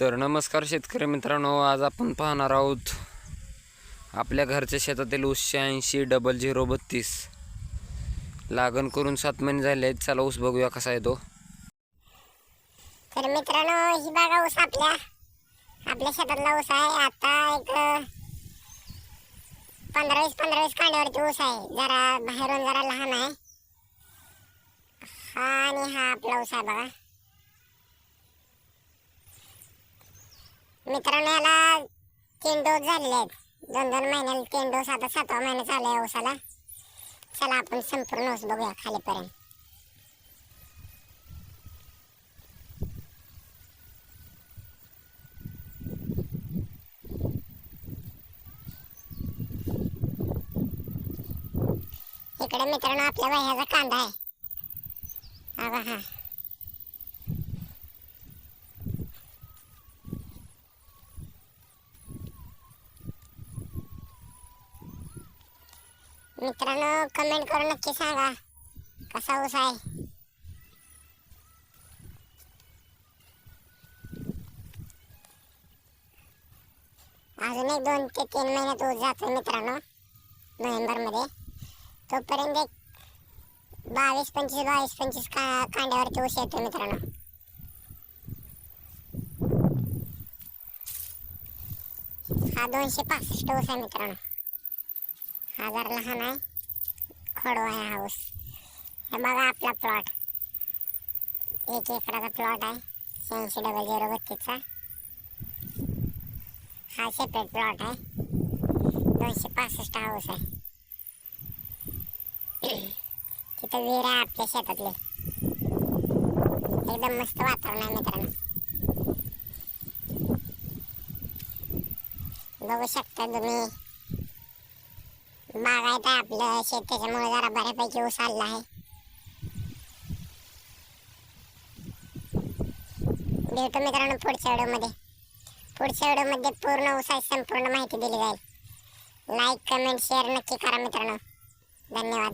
तर नमस्कार शेतकरी मित्रांनो आज आपण पाहणार आहोत आपल्या घरच्या शेतातील ऊसशे ऐंशी डबल झिरो बत्तीस. लागण करून सात महिने झाले आहेत. चला ऊस बघूया कसा आहे तो तर मित्रांनो ही बागा ऊस आपल्या. आपल्या शेतातला ऊस आहे. आता एक पंधरा वीस पंधरा वीस कांड्यावरती ऊस आहे. जरा बाहेरून जरा लहान आहे. हा आणि हा आपला ऊस आहे बघा. मित्रांनो याला तीन डोस झालेले आहेत. दोन दोन महिन्याला तीन डोस आता सातवा महिना चालू आहे ऊसाला. चला आपण संपूर्ण ऊस बघूया खालीपर्यंत. इकडे मित्रांनो आपल्या वह्याचा कांदा आहे. हा हा मित्रांनो कमेंट करून नक्की सांगा. कसा ऊस आहे? अजून एक दोन ते तीन महिन्यात ऊस जातो मित्रांनो नोव्हेंबरमध्ये. तोपर्यंत एक बावीस पंचवीस बावीस पंचवीस का कांड्यावरती ऊस येतो मित्रांनो. हा दोनशे पासष्ट ऊस आहे मित्रांनो. हा जर लहान आहे. खडू आहे हाऊस. हे बघा आपला प्लॉट एक एकराचा प्लॉट आहे. शहाऐंशी डबल झिरो बत्तीसचा. हा सेपरेट प्लॉट आहे. दोनशे पासष्ट हाऊस आहे. तिथं विहीर आहे आपल्या शेतातले. एकदम मस्त वातावरण आहे मित्रांनो. बघू शकता तुम्ही. बागायत आहे आपलं शेत त्याच्यामुळे जरा बऱ्यापैकी ऊस आला आहे. भेटू मित्रांनो पुढच्या व्हिडिओमध्ये. पुढच्या व्हिडिओमध्ये पूर्ण ऊसाची संपूर्ण माहिती दिली जाईल. लाईक कमेंट शेअर नक्की करा मित्रांनो. धन्यवाद.